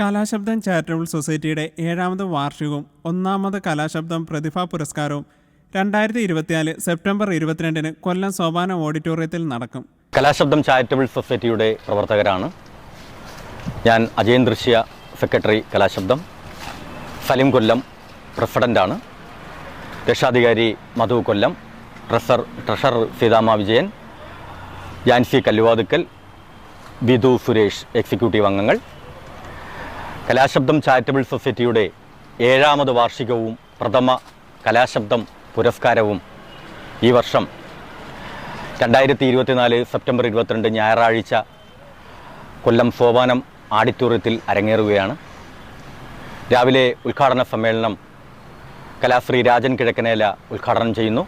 കലാശബ്ദം charitable സൊസൈറ്റിയുടെ ഏഴാമത് വാർഷികവും ഒന്നാമത് കലാശബ്ദം പ്രതിഭാ പുരസ്കാരവും രണ്ടായിരത്തി ഇരുപത്തിനാല് സെപ്റ്റംബർ ഇരുപത്തിരണ്ടിന് കൊല്ലം സോപാന ഓഡിറ്റോറിയത്തിൽ നടക്കും. കലാശബ്ദം ചാരിറ്റബിൾ സൊസൈറ്റിയുടെ പ്രവർത്തകരാണ്. ഞാൻ അജയൻ ദൃശ്യ സെക്രട്ടറി കലാശബ്ദം. സലിം കൊല്ലം പ്രസിഡന്റാണ് രക്ഷാധികാരി Madhu Kollam. Treasure treasurer Seethama Vijayan. Jancy Kalluvathukkal. Vidhu Suresh executive അംഗങ്ങൾ. കലാശബ്ദം ചാരിറ്റബിൾ സൊസൈറ്റിയുടെ ഏഴാമത് വാർഷികവും പ്രഥമ കലാശബ്ദം പുരസ്കാരവും ഈ വർഷം രണ്ടായിരത്തി ഇരുപത്തിനാല് സെപ്റ്റംബർ ഇരുപത്തിരണ്ട് ഞായറാഴ്ച കൊല്ലം സോപാനം ആഡിറ്റോറിയത്തിൽ അരങ്ങേറുകയാണ്. രാവിലെ ഉദ്ഘാടന സമ്മേളനം കലാശ്രീ രാജൻ കിഴക്കനേല ഉദ്ഘാടനം ചെയ്യുന്നു.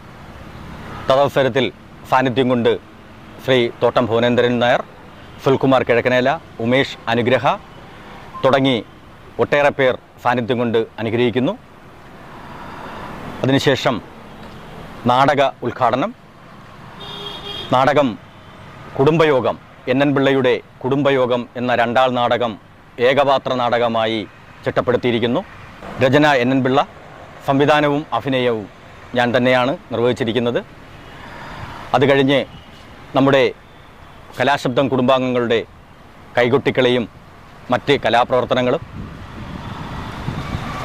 തദവസരത്തിൽ സാന്നിധ്യം കൊണ്ട് ശ്രീ തോട്ടം ഭുവനേന്ദ്രൻ നായർ സുൽകുമാർ കിഴക്കനേല ഉമേഷ് അനുഗ്രഹ തുടങ്ങി ഒട്ടേറെ പേർ സാന്നിധ്യം കൊണ്ട് അനുഗ്രഹിക്കുന്നു. അതിനുശേഷം നാടക ഉദ്ഘാടനം. നാടകം കുടുംബയോഗം എൻ എൻ പിള്ളയുടെ കുടുംബയോഗം എന്ന രണ്ടാൾ നാടകം ഏകപാത്ര നാടകമായി ചിട്ടപ്പെടുത്തിയിരിക്കുന്നു. രചന എൻ എൻ പിള്ള. സംവിധാനവും അഭിനയവും ഞാൻ തന്നെയാണ് നിർവഹിച്ചിരിക്കുന്നത്. അത് കഴിഞ്ഞ് നമ്മുടെ കലാശബ്ദം കുടുംബാംഗങ്ങളുടെ കൈകൊട്ടിക്കളിയും മറ്റ് കലാപ്രവർത്തനങ്ങളും.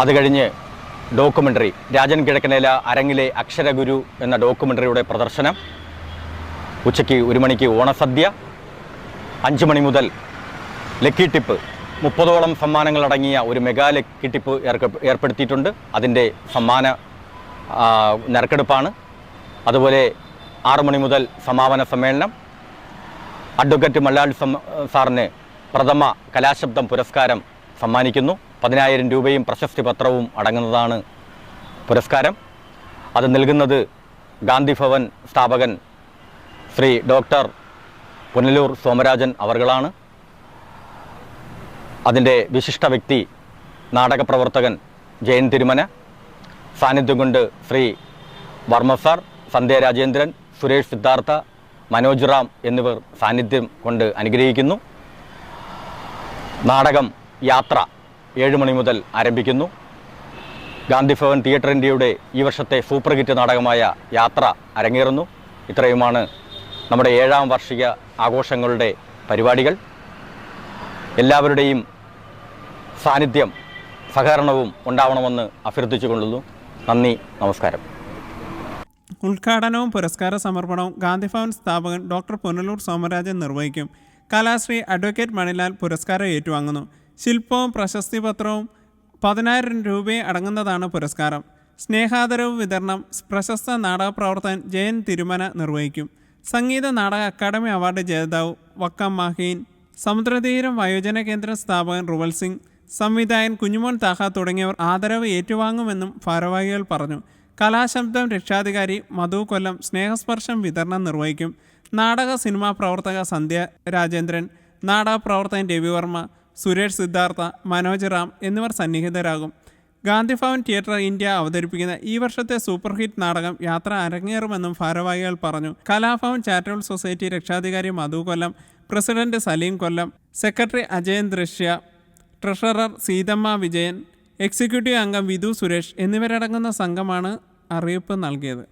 അത് കഴിഞ്ഞ് ഡോക്യുമെന്ററി രാജൻ കിഴക്കനേല അരങ്ങിലെ അക്ഷരഗുരു എന്ന ഡോക്യുമെന്ററിയുടെ പ്രദർശനം. ഉച്ചയ്ക്ക് ഒരു മണിക്ക് ഓണസദ്യ. അഞ്ച് മണി മുതൽ ലക്കി ടിപ്പ് മുപ്പതോളം സമ്മാനങ്ങൾ അടങ്ങിയ ഒരു മെഗാ ലക്കി ടിപ്പ് ഏർപ്പെടുത്തിയിട്ടുണ്ട്. അതിന്റെ സമ്മാന നിരക്കെടുപ്പാണ് അതുപോലെ ആറു മണി മുതൽ സമാപന സമ്മേളനം. അഡ്വക്കേറ്റ് മല്ലാൾ സാറിന് പ്രഥമ കലാശബ്ദം പുരസ്കാരം സമ്മാനിക്കുന്നു. പതിനായിരം രൂപയും പ്രശസ്തി പത്രവും അടങ്ങുന്നതാണ് പുരസ്കാരം. അത് നൽകുന്നത് ഗാന്ധി ഭവൻ സ്ഥാപകൻ ശ്രീ ഡോക്ടർ പുനലൂർ സോമരാജൻ അവർകളാണ്. അതിന്റെ വിശിഷ്ട വ്യക്തി നാടകപ്രവർത്തകൻ ജയൻ തിരുമന സാന്നിധ്യം കൊണ്ട് ശ്രീ വർമ്മ സാർ സന്ധ്യ രാജേന്ദ്രൻ സുരേഷ് സിദ്ധാർത്ഥ മനോജ് റാം എന്നിവർ സാന്നിധ്യം കൊണ്ട് അനുഗ്രഹിക്കുന്നു. നാടകം യാത്ര ഏഴ് മണി മുതൽ ആരംഭിക്കുന്നു. ഗാന്ധി ഭവൻ തിയേറ്റർ ഇന്ത്യയുടെ ഈ വർഷത്തെ സൂപ്പർ ഹിറ്റ് നാടകമായ യാത്ര അരങ്ങേറുന്നു. ഇത്രയുമാണ് നമ്മുടെ ഏഴാം വാർഷിക ആഘോഷങ്ങളുടെ പരിപാടികൾ. എല്ലാവരുടെയും സാന്നിധ്യം സഹകരണവും ഉണ്ടാവണമെന്ന് അഭ്യർത്ഥിച്ചുകൊള്ളുന്നു. നന്ദി നമസ്കാരം. ഉദ്ഘാടനവും പുരസ്കാര സമർപ്പണവും ഗാന്ധി ഗാന്ധിഭവൻ സ്ഥാപകൻ ഡോക്ടർ പുനലൂർ സോമരാജൻ നിർവഹിക്കും. കലാശ്രീ അഡ്വക്കേറ്റ് മണിലാൽ പുരസ്കാരം ഏറ്റുവാങ്ങുന്നു. ശില്പവും പ്രശസ്തി പത്രവും പതിനായിരം രൂപയെ അടങ്ങുന്നതാണ് പുരസ്കാരം. സ്നേഹാദരവ് വിതരണം പ്രശസ്ത നാടക പ്രവർത്തകൻ ജയൻ തിരുമന നിർവഹിക്കും. സംഗീത നാടക അക്കാദമി അവാർഡ് ജേതാവ് വക്കം മാഹീൻ സമുദ്രതീരം വയോജന കേന്ദ്ര സ്ഥാപകൻ റുവൽ സിംഗ് സംവിധായകൻ കുഞ്ഞുമോൻ താഹ തുടങ്ങിയവർ ആദരവ് ഏറ്റുവാങ്ങുമെന്നും ഭാരവാഹികൾ പറഞ്ഞു. കലാശബ്ദം രക്ഷാധികാരി മധു കൊല്ലം സ്നേഹസ്പർശം വിതരണം നിർവഹിക്കും. നാടക സിനിമാ പ്രവർത്തക സന്ധ്യ രാജേന്ദ്രൻ നാടക പ്രവർത്തകൻ രവിവർമ്മ സുരേഷ് സിദ്ധാർത്ഥ മനോജ് റാം എന്നിവർ സന്നിഹിതരാകും. ഗാന്ധി ഭവൻ തിയേറ്റർ ഇന്ത്യ അവതരിപ്പിക്കുന്ന ഈ വർഷത്തെ സൂപ്പർ ഹിറ്റ് നാടകം യാത്ര അരങ്ങേറുമെന്നും ഭാരവാഹികൾ പറഞ്ഞു. കലാഭവൻ ചാരിറ്റബിൾ സൊസൈറ്റി രക്ഷാധികാരി Madhu Kollam president Salim Kollam secretary Ajayan Drishya treasurer Seethamma Vijayan executive അംഗം വിധു സുരേഷ് എന്നിവരടങ്ങുന്ന സംഘമാണ് അറിയിപ്പ് നൽകിയത്.